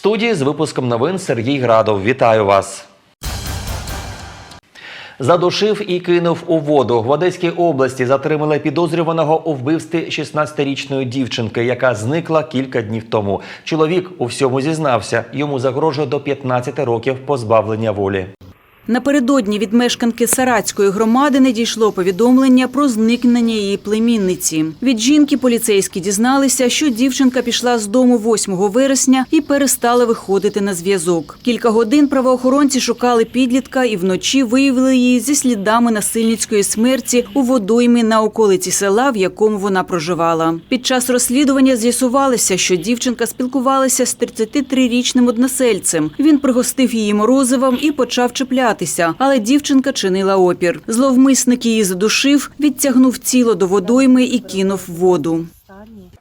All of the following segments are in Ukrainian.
студії з випуском новин Сергій Градов. Вітаю вас. Задушив і кинув у воду. В Одеській області затримали підозрюваного у вбивстві 16-річної дівчинки, яка зникла кілька днів тому. Чоловік у всьому зізнався. Йому загрожує до 15 років позбавлення волі. Напередодні від мешканки Саратської громади не дійшло повідомлення про зникнення її племінниці. Від жінки поліцейські дізналися, що дівчинка пішла з дому 8 вересня і перестала виходити на зв'язок. Кілька годин правоохоронці шукали підлітка і вночі виявили її зі слідами насильницької смерті у водоймі на околиці села, в якому вона проживала. Під час розслідування з'ясувалося, що дівчинка спілкувалася з 33-річним односельцем. Він пригостив її морозивом і почав чіплятися, але дівчинка чинила опір. Зловмисник її задушив, відтягнув тіло до водойми і кинув в воду.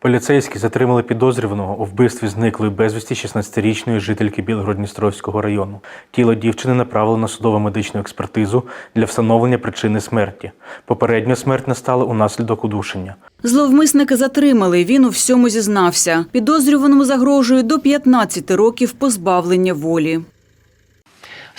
Поліцейські затримали підозрюваного у вбивстві зниклої безвісті 16-річної жительки Білгород-Дністровського району. Тіло дівчини направили на судово медичну експертизу для встановлення причини смерті. Попередньо смерть настала унаслідок удушення. Зловмисника затримали. Він у всьому зізнався. Підозрюваному загрожує до 15 років позбавлення волі.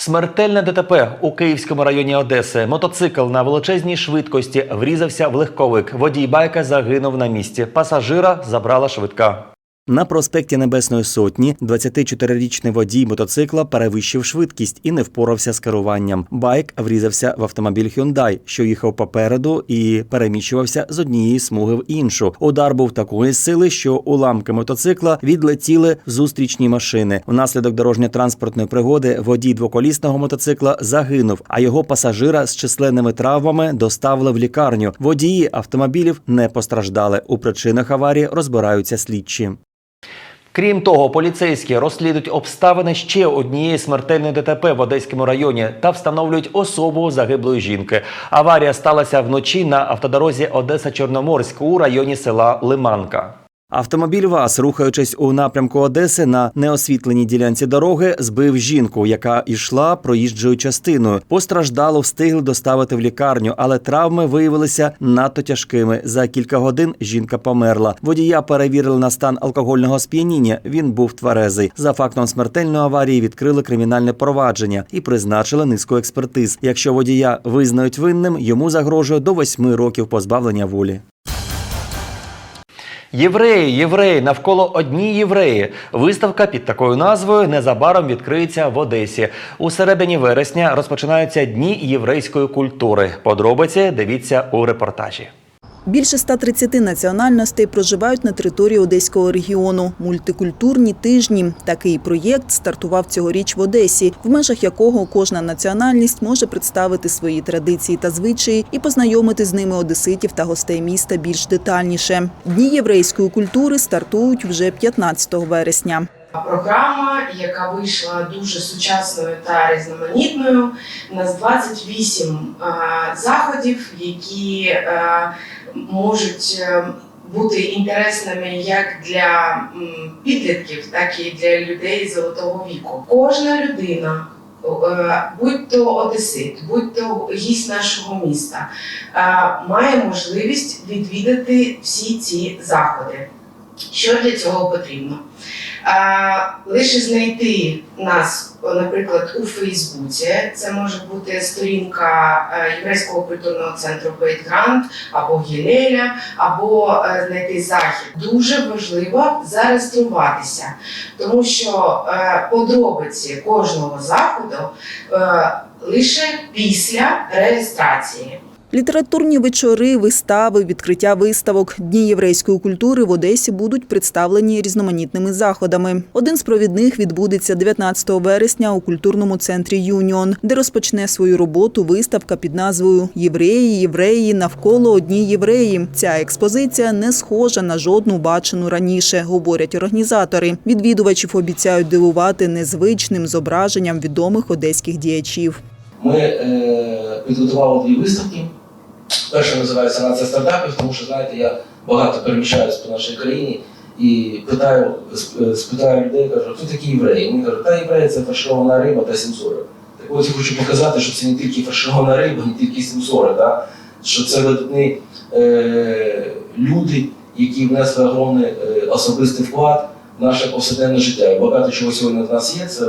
Смертельне ДТП у Київському районі Одеси. Мотоцикл на величезній швидкості врізався в легковик. Водій байка загинув на місці. Пасажира забрала швидка. На проспекті Небесної Сотні 24-річний водій мотоцикла перевищив швидкість і не впорався з керуванням. Байк врізався в автомобіль Hyundai, що їхав попереду і переміщувався з однієї смуги в іншу. Удар був такої сили, що уламки мотоцикла відлетіли зустрічні машини. Внаслідок дорожньо-транспортної пригоди водій двоколісного мотоцикла загинув, а його пасажира з численними травмами доставили в лікарню. Водії автомобілів не постраждали. У причинах аварії розбираються слідчі. Крім того, поліцейські розслідують обставини ще однієї смертельної ДТП в Одеському районі та встановлюють особу загиблої жінки. Аварія сталася вночі на автодорозі Одеса-Чорноморськ у районі села Лиманка. Автомобіль ВАЗ, рухаючись у напрямку Одеси на неосвітленій ділянці дороги, збив жінку, яка йшла проїжджою частиною. Постраждалу встигли доставити в лікарню, але травми виявилися надто тяжкими. За кілька годин жінка померла. Водія перевірили на стан алкогольного сп'яніння. Він був тверезий. За фактом смертельної аварії відкрили кримінальне провадження і призначили низку експертиз. Якщо водія визнають винним, йому загрожує до восьми років позбавлення волі. Євреї, євреї, навколо одні євреї. Виставка під такою назвою незабаром відкриється в Одесі. У середині вересня розпочинаються дні єврейської культури. Подробиці дивіться у репортажі. Більше 130 національностей проживають на території Одеського регіону. Мультикультурні тижні. Такий проєкт стартував цьогоріч в Одесі, в межах якого кожна національність може представити свої традиції та звичаї і познайомити з ними одеситів та гостей міста більш детальніше. Дні єврейської культури стартують вже 15 вересня. Програма, яка вийшла дуже сучасною та різноманітною, у нас 28 е, заходів, які е, можуть е, бути інтересними як для підлітків, так і для людей золотого віку. Кожна людина. е, Будь то одесит, будь то гість нашого міста, має можливість відвідати всі ці заходи. Що для цього потрібно? А, лише знайти нас, наприклад, у Фейсбуці. Це може бути сторінка е, Єврейського культурного центру Бейт Грант або Гілеля, або е, знайти захід. Дуже важливо зареєструватися, тому що е, подробиці кожного заходу лише після реєстрації. Літературні вечори, вистави, відкриття виставок, дні єврейської культури в Одесі будуть представлені різноманітними заходами. Один з провідних відбудеться 19 вересня у культурному центрі Юніон, де розпочне свою роботу виставка під назвою Євреї, євреї навколо одні євреї. Ця експозиція не схожа на жодну бачену раніше, говорять організатори. Відвідувачів обіцяють дивувати незвичним зображенням відомих одеських діячів. Ми е, підготували дві виставки. Перша називається Нація стартапів, тому що знаєте, я багато переміщаюсь по нашій країні і питаю, спитаю людей, кажу, хто такі євреї? Вони кажуть, та євреї це фарширована риба та сімсори. Так от я хочу показати, що це не тільки фарширована риба, не тільки сімсори, да? що це видатні е, люди, які внесли огромний е, особистий вклад в наше повсякденне життя. І багато чого сьогодні в нас є, це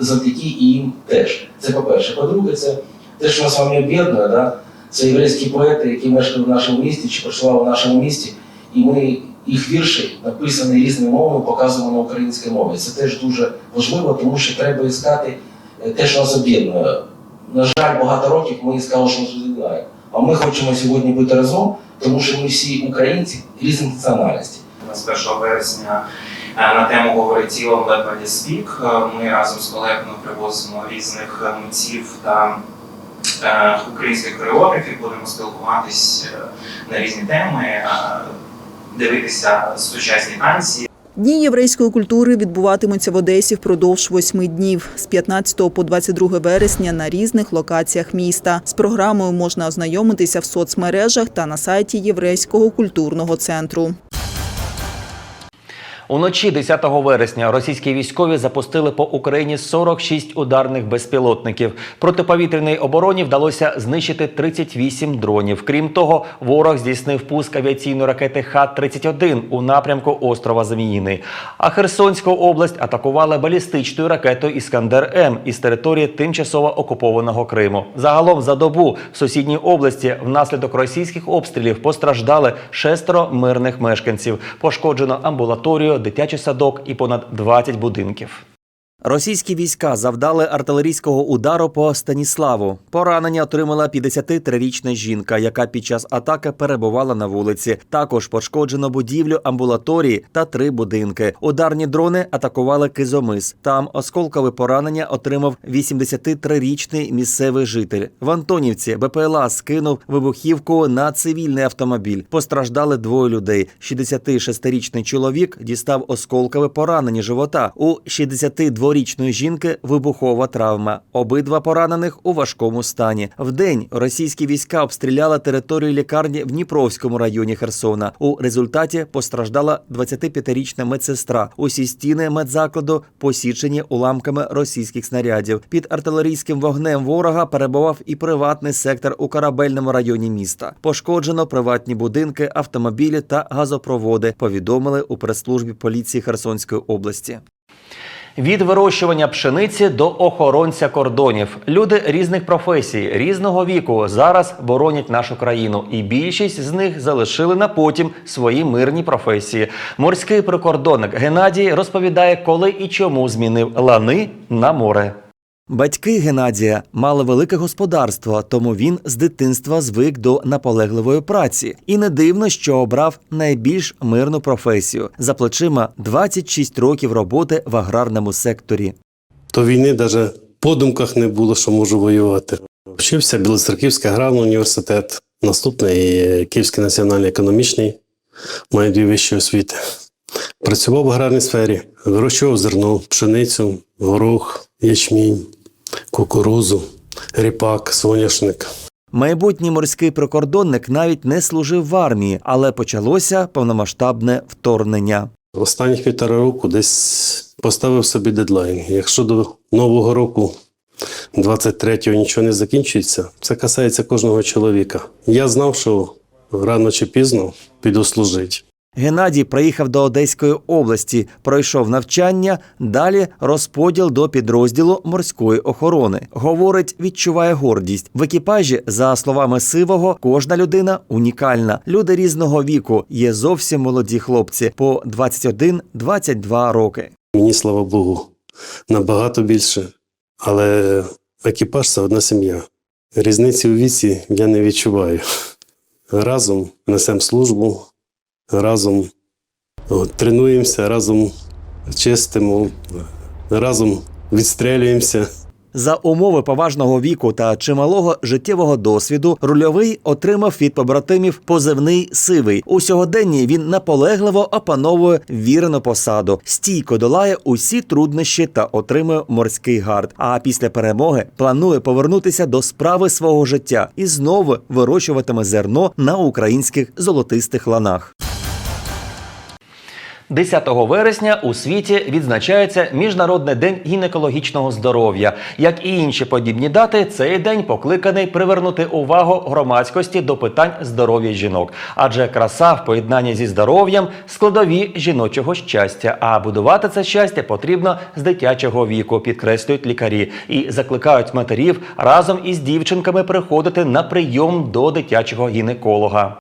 завдяки і їм теж. Це по-перше. По-друге, це те, що нас з вами об'єднує, да? Це єврейські поети, які мешкали в нашому місті чи проживали в нашому місті, і ми їх вірші, написані різними мовами, показуємо на українській мові. Це теж дуже важливо, тому що треба іскати е, те, що нас об'єднує. На жаль, багато років ми іскали, що нас роз'єднає. А ми хочемо сьогодні бути разом, тому що ми всі українці різних національностей. з 1 вересня е, на тему говорить тілом Лебеді Спік. Е, Ми разом з колегами привозимо різних митців та українських хореографів. Будемо спілкуватись е, на різні теми, дивитися сучасні танці. Дні єврейської культури відбуватимуться в Одесі впродовж восьми днів з 15 по 22 вересня на різних локаціях міста. З програмою можна ознайомитися в соцмережах та на сайті Єврейського культурного центру. Уночі 10 вересня російські військові запустили по Україні 46 ударних безпілотників. Протиповітряній обороні вдалося знищити 38 дронів. Крім того, ворог здійснив пуск авіаційної ракети Х-31 у напрямку острова Заміїни. А Херсонську область атакували балістичною ракетою Іскандер М із території тимчасово окупованого Криму. Загалом за добу в сусідній області внаслідок російських обстрілів постраждали шестеро мирних мешканців. Пошкоджено амбулаторію, дитячий садок і понад 20 будинків. Російські війська завдали артилерійського удару по Станіславу. Поранення отримала 53-річна жінка, яка під час атаки перебувала на вулиці. Також пошкоджено будівлю амбулаторії та три будинки. Ударні дрони атакували Кизомис. Там осколкове поранення отримав 83-річний місцевий житель. В Антонівці БПЛА скинув вибухівку на цивільний автомобіль. Постраждали двоє людей. 66-річний чоловік дістав осколкове поранення живота. У 62-річної жінки вибухова травма. Обидва поранених у важкому стані. Вдень російські війська обстріляли територію лікарні в Дніпровському районі Херсона. У результаті постраждала 25-річна медсестра. Усі стіни медзакладу посічені уламками російських снарядів. Під артилерійським вогнем ворога перебував і приватний сектор у корабельному районі міста. Пошкоджено приватні будинки, автомобілі та газопроводи. Повідомили у прес-службі поліції Херсонської області. Від вирощування пшениці до охоронця кордонів. Люди різних професій, різного віку зараз боронять нашу країну, і більшість з них залишили на потім свої мирні професії. Морський прикордонник Геннадій розповідає, коли і чому змінив лани на море. Батьки Геннадія мали велике господарство, тому він з дитинства звик до наполегливої праці. І не дивно, що обрав найбільш мирну професію за плечима 26 років роботи в аграрному секторі. До війни навіть по думках не було, що можу воювати. Вчився Білоцерківський аграрний університет, наступний Київський національний економічний, маю дві вищі освіти. Працював в аграрній сфері, вирощував зерно, пшеницю, горох, ячмінь, кукурузу, ріпак, соняшник. Майбутній морський прикордонник навіть не служив в армії, але почалося повномасштабне вторгнення. Останніх півтора року десь поставив собі дедлайн. Якщо до нового року 23-го нічого не закінчується, це касається кожного чоловіка. Я знав, що рано чи пізно піду служити. Геннадій приїхав до Одеської області, пройшов навчання, далі розподіл до підрозділу морської охорони. Говорить, відчуває гордість. В екіпажі, за словами Сивого, кожна людина унікальна. Люди різного віку є зовсім молоді хлопці по 21-22 роки. Мені, слава Богу, набагато більше. Але екіпаж це одна сім'я. Різниці у віці я не відчуваю. Разом несемо службу, разом тренуємося, разом чистимо, разом відстрелюємося. За умови поважного віку та чималого життєвого досвіду рульовий отримав від побратимів позивний сивий. У сьогоденні він наполегливо опановує вірену посаду, стійко долає усі труднощі та отримує морський гард. А після перемоги планує повернутися до справи свого життя і знову вирощуватиме зерно на українських золотистих ланах. 10 вересня у світі відзначається Міжнародний день гінекологічного здоров'я. Як і інші подібні дати, цей день покликаний привернути увагу громадськості до питань здоров'я жінок. Адже краса в поєднанні зі здоров'ям складові жіночого щастя. А будувати це щастя потрібно з дитячого віку, підкреслюють лікарі, і закликають матерів разом із дівчинками приходити на прийом до дитячого гінеколога.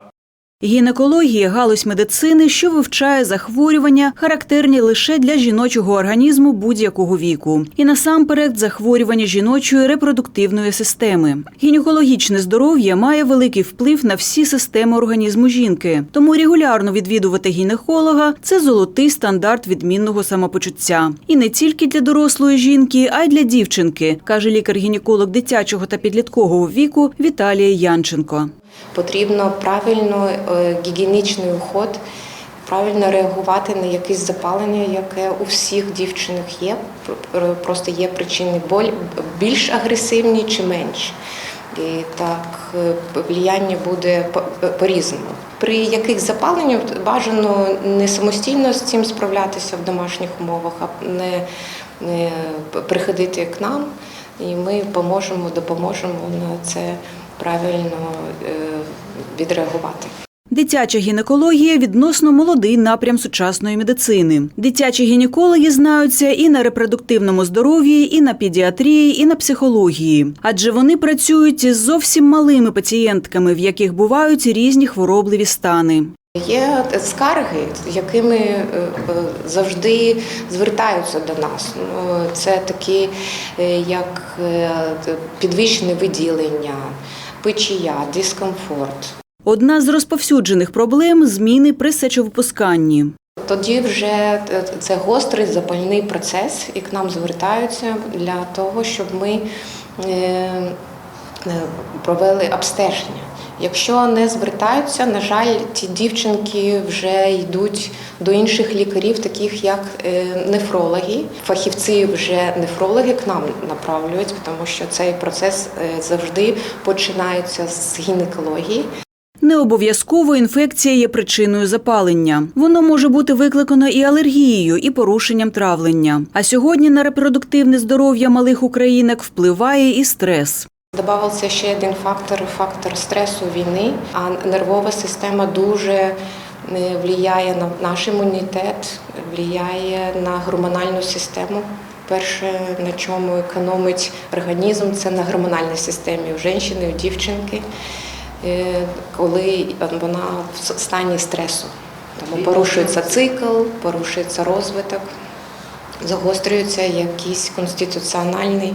Гінекологія – галузь медицини, що вивчає захворювання, характерні лише для жіночого організму будь-якого віку. І насамперед захворювання жіночої репродуктивної системи. Гінекологічне здоров'я має великий вплив на всі системи організму жінки. Тому регулярно відвідувати гінеколога – це золотий стандарт відмінного самопочуття. І не тільки для дорослої жінки, а й для дівчинки, каже лікар-гінеколог дитячого та підліткового віку Віталія Янченко. Потрібно правильно е, гігієнічний уход, правильно реагувати на якесь запалення, яке у всіх дівчинок є. Просто є причини боль більш агресивні чи менш. І так е, влияння буде по- по-різному. При яких запаленнях бажано не самостійно з цим справлятися в домашніх умовах, а не, не приходити к нам, і ми поможемо, допоможемо на це правильно е, відреагувати. Дитяча гінекологія відносно молодий напрям сучасної медицини. Дитячі гінекологи знаються і на репродуктивному здоров'ї, і на педіатрії, і на психології, адже вони працюють із зовсім малими пацієнтками, в яких бувають різні хворобливі стани. Є скарги, якими е, завжди звертаються до нас. Ну, Це такі, е, як підвищене виділення, печія, дискомфорт. Одна з розповсюджених проблем зміни при сечовипусканні. Тоді вже е, це гострий запальний процес, і к нам звертаються для того, щоб ми е, е, провели обстеження. Якщо не звертаються, на жаль, ті дівчинки вже йдуть до інших лікарів, таких як е, нефрологи. Фахівці вже нефрологи к нам направлюють, тому що цей процес е, завжди починається з гінекології. Не обов'язково інфекція є причиною запалення. Воно може бути викликано і алергією, і порушенням травлення. А сьогодні на репродуктивне здоров'я малих українок впливає і стрес. Добавився ще один фактор фактор стресу війни. А нервова система дуже е, впливає на наш імунітет, впливає на гормональну систему. Перше, на чому економить організм, це на гормональній системі у жінки, у дівчинки, е, коли вона в стані стресу. Тому порушується цикл, порушується розвиток, загострюються якісь конституціональні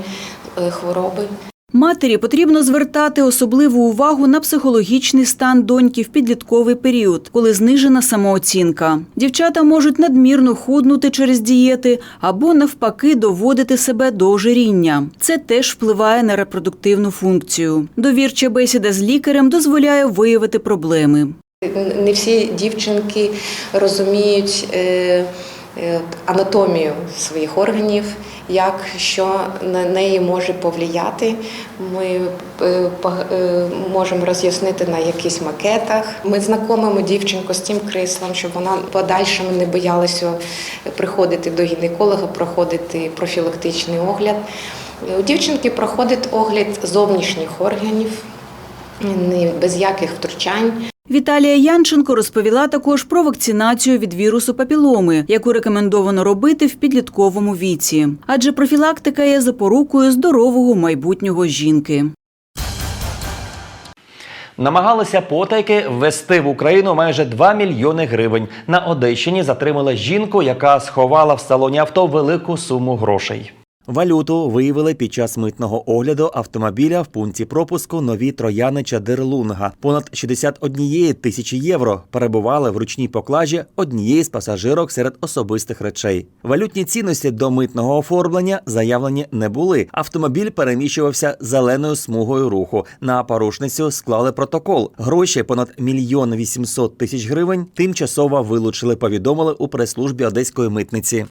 е, хвороби. Матері потрібно звертати особливу увагу на психологічний стан доньки в підлітковий період, коли знижена самооцінка. Дівчата можуть надмірно худнути через дієти або навпаки доводити себе до ожиріння. Це теж впливає на репродуктивну функцію. Довірча бесіда з лікарем дозволяє виявити проблеми. Не всі дівчинки розуміють е, анатомію своїх органів, як що на неї може повлияти. Ми е, е, можемо роз'яснити на якихось макетах. Ми знайомимо дівчинку з цим кріслом, щоб вона подальшому не боялася приходити до гінеколога, проходити профілактичний огляд. У дівчинки проходить огляд зовнішніх органів, без яких втручань. Віталія Янченко розповіла також про вакцинацію від вірусу папіломи, яку рекомендовано робити в підлітковому віці, адже профілактика є запорукою здорового майбутнього жінки. Намагалися потайки ввести в Україну майже 2 мільйони гривень. На Одещині затримали жінку, яка сховала в салоні авто велику суму грошей. Валюту виявили під час митного огляду автомобіля в пункті пропуску нові трояни Чадир-Лунга. Понад 61 тисячі євро перебували в ручній поклажі однієї з пасажирок серед особистих речей. Валютні цінності до митного оформлення заявлені не були. Автомобіль переміщувався зеленою смугою руху. На порушницю склали протокол. Гроші понад мільйон вісімсот тисяч гривень тимчасово вилучили. Повідомили у прес-службі одеської митниці.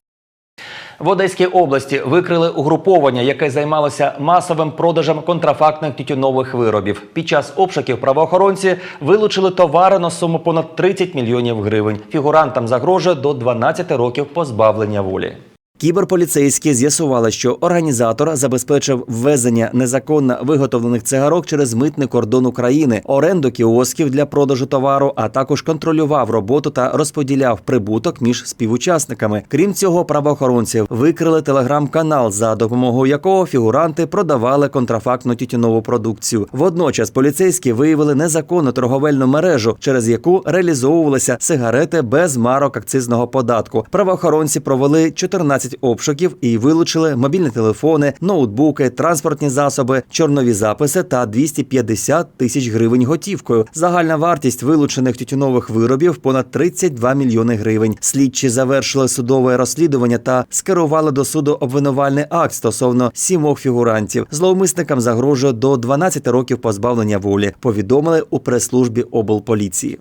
В Одеській області викрили угруповання, яке займалося масовим продажем контрафактних тютюнових виробів. Під час обшуків правоохоронці вилучили товари на суму понад 30 мільйонів гривень. Фігурантам загрожує до 12 років позбавлення волі. Кіберполіцейські з'ясували, що організатор забезпечив ввезення незаконно виготовлених цигарок через митний кордон України, оренду кіосків для продажу товару, а також контролював роботу та розподіляв прибуток між співучасниками. Крім цього, правоохоронці викрили телеграм-канал, за допомогою якого фігуранти продавали контрафактну тютюнову продукцію. Водночас поліцейські виявили незаконну торговельну мережу, через яку реалізовувалися сигарети без марок акцизного податку. Правоохоронці провели 14 обшуків і вилучили мобільні телефони, ноутбуки, транспортні засоби, чорнові записи та 250 тисяч гривень готівкою. Загальна вартість вилучених тютюнових виробів понад 32 мільйони гривень. Слідчі завершили судове розслідування та скерували до суду обвинувальний акт стосовно сімох фігурантів. Зловмисникам загрожує до 12 років позбавлення волі. Повідомили у прес-службі облполіції.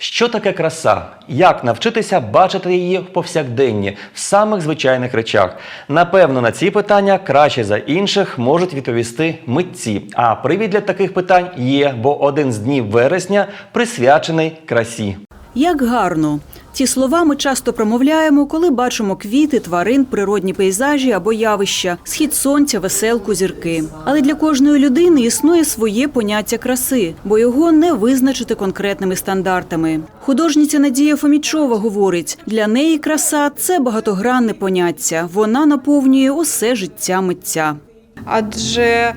Що таке краса? Як навчитися бачити її в повсякденні, в самих звичайних речах? Напевно, на ці питання краще за інших можуть відповісти митці. А привід для таких питань є, бо один з днів вересня присвячений красі. Як гарно! Ці слова ми часто промовляємо, коли бачимо квіти, тварин, природні пейзажі або явища, схід сонця, веселку, зірки. Але для кожної людини існує своє поняття краси, бо його не визначити конкретними стандартами. Художниця Надія Фомічова говорить: для неї краса це багатогранне поняття. Вона наповнює усе життя митця. адже е,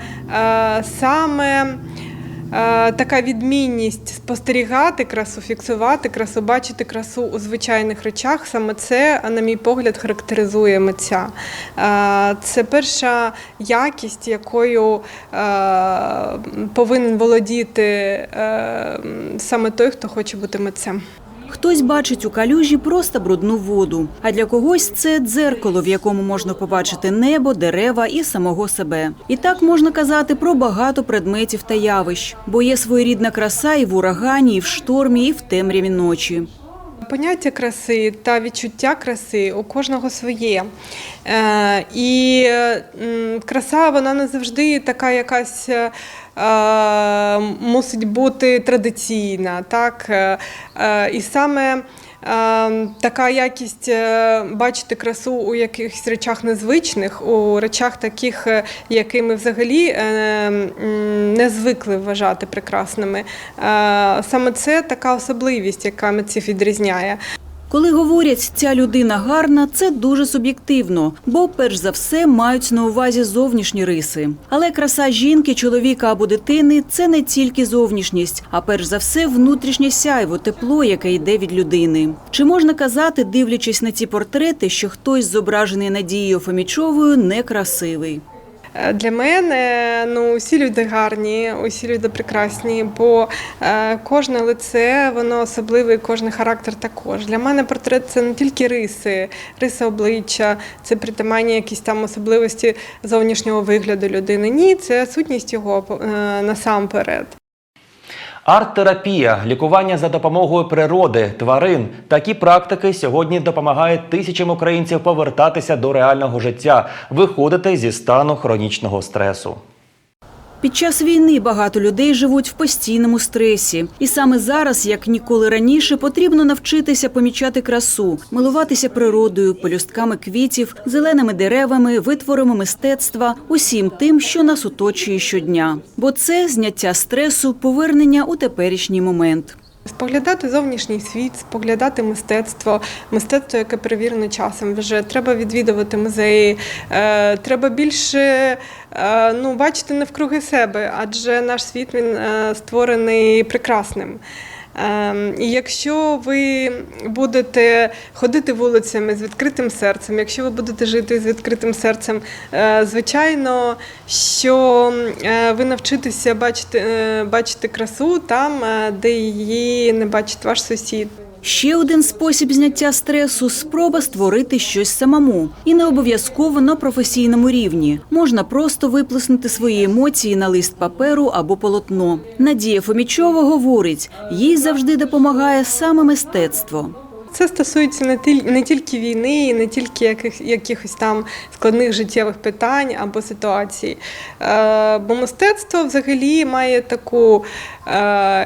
саме така відмінність спостерігати красу, фіксувати красу, бачити красу у звичайних речах, саме це, на мій погляд, характеризує митця. Е, це перша якість, якою е, повинен володіти е, саме той, хто хоче бути митцем. Хтось бачить у калюжі просто брудну воду, а для когось це дзеркало, в якому можна побачити небо, дерева і самого себе. І так можна казати про багато предметів та явищ, бо є своєрідна краса і в урагані, і в штормі, і в темряві ночі. Поняття краси та відчуття краси у кожного своє. Е, і краса вона не завжди така якась. Е, Мусить бути традиційна, так Е, е, і саме така якість бачити красу у якихось речах незвичних, у речах таких, які ми взагалі не звикли вважати прекрасними. Саме це така особливість, яка митців відрізняє. Коли говорять, ця людина гарна, це дуже суб'єктивно, бо перш за все мають на увазі зовнішні риси. Але краса жінки, чоловіка або дитини це не тільки зовнішність, а перш за все внутрішнє сяйво, тепло, яке йде від людини. Чи можна казати, дивлячись на ці портрети, що хтось зображений Надією Фомічовою некрасивий? Е, Для мене ну усі люди гарні, усі люди прекрасні, бо е, кожне лице воно особливе, кожен характер також. Для мене портрет це не тільки риси, риси обличчя, це притаманні якісь там особливості зовнішнього вигляду людини. Ні, це сутність його е, насамперед. Арт-терапія, лікування за допомогою природи, тварин. Такі практики сьогодні допомагають тисячам українців повертатися до реального життя, виходити зі стану хронічного стресу. Під час війни багато людей живуть в постійному стресі, і саме зараз, як ніколи раніше, потрібно навчитися помічати красу, милуватися природою, пелюстками квітів, зеленими деревами, витворами мистецтва, усім тим, що нас оточує щодня. Бо це зняття стресу, повернення у теперішній момент. Споглядати зовнішній світ, споглядати мистецтво, мистецтво, яке перевірено часом. Вже треба відвідувати музеї, е, треба більше е, ну, бачити навкруги себе, адже наш світ він е, створений прекрасним. Ем, І якщо ви будете ходити вулицями з відкритим серцем, якщо ви будете жити з відкритим серцем, е, звичайно, що е, ви навчитеся бачити, е, бачити красу там, де її не бачить ваш сусід. Ще один спосіб зняття стресу спроба створити щось самому, і не обов'язково на професійному рівні. Можна просто виплеснути свої емоції на лист паперу або полотно. Надія Фомічова говорить, їй завжди допомагає саме мистецтво. це стосується не, тіль, не тільки війни, і не тільки яких, якихось там складних життєвих питань або ситуацій. Е, бо мистецтво взагалі має таку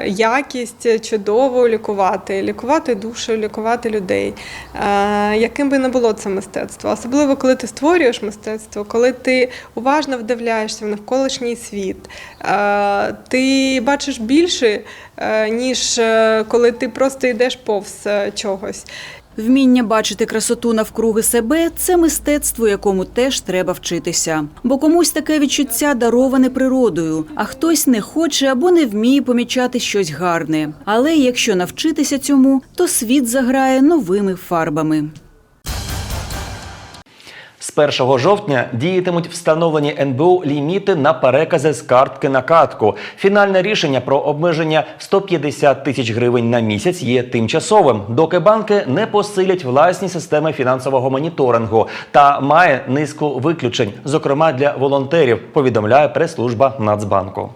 якість чудово лікувати, лікувати душу, лікувати людей. Е, яким би не було це мистецтво. Особливо, коли ти створюєш мистецтво, коли ти уважно вдивляєшся в навколишній світ, е, ти бачиш більше, е, ніж е, коли ти просто йдеш повз е, чогось. Вміння бачити красоту навкруги себе це мистецтво, якому теж треба вчитися. Бо комусь таке відчуття дароване природою, а хтось не хоче або не вміє помічати щось гарне. Але якщо навчитися цьому, то світ заграє новими фарбами. З 1 жовтня діятимуть встановлені НБУ ліміти на перекази з картки на катку. Фінальне рішення про обмеження в 150 тисяч гривень на місяць є тимчасовим, доки банки не посилять власні системи фінансового моніторингу та має низку виключень, зокрема для волонтерів. Повідомляє прес-служба Нацбанку.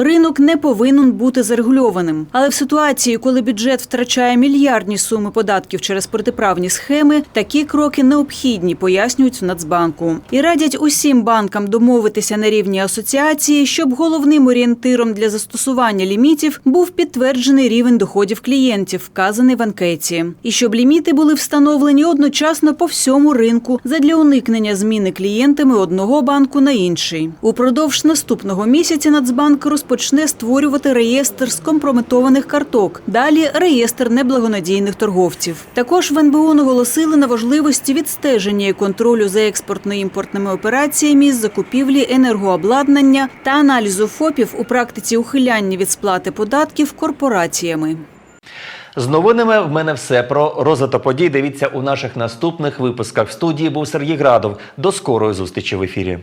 Ринок не повинен бути зарегульованим, але в ситуації, коли бюджет втрачає мільярдні суми податків через протиправні схеми, такі кроки необхідні, пояснюють в Нацбанку. І радять усім банкам домовитися на рівні асоціації, щоб головним орієнтиром для застосування лімітів був підтверджений рівень доходів клієнтів, вказаний в анкеті, і щоб ліміти були встановлені одночасно по всьому ринку задля уникнення зміни клієнтами одного банку на інший. Упродовж наступного місяця Нацбанк розпочне створювати реєстр скомпрометованих карток. Далі реєстр неблагонадійних торговців. Також в НБУ наголосили на важливості відстеження і контролю за експортно-імпортними операціями з закупівлі енергообладнання та аналізу ФОПів у практиці ухиляння від сплати податків корпораціями. З новинами в мене все про розвиток подій. Дивіться у наших наступних випусках. В студії був Сергій Градов. До скорої зустрічі в ефірі.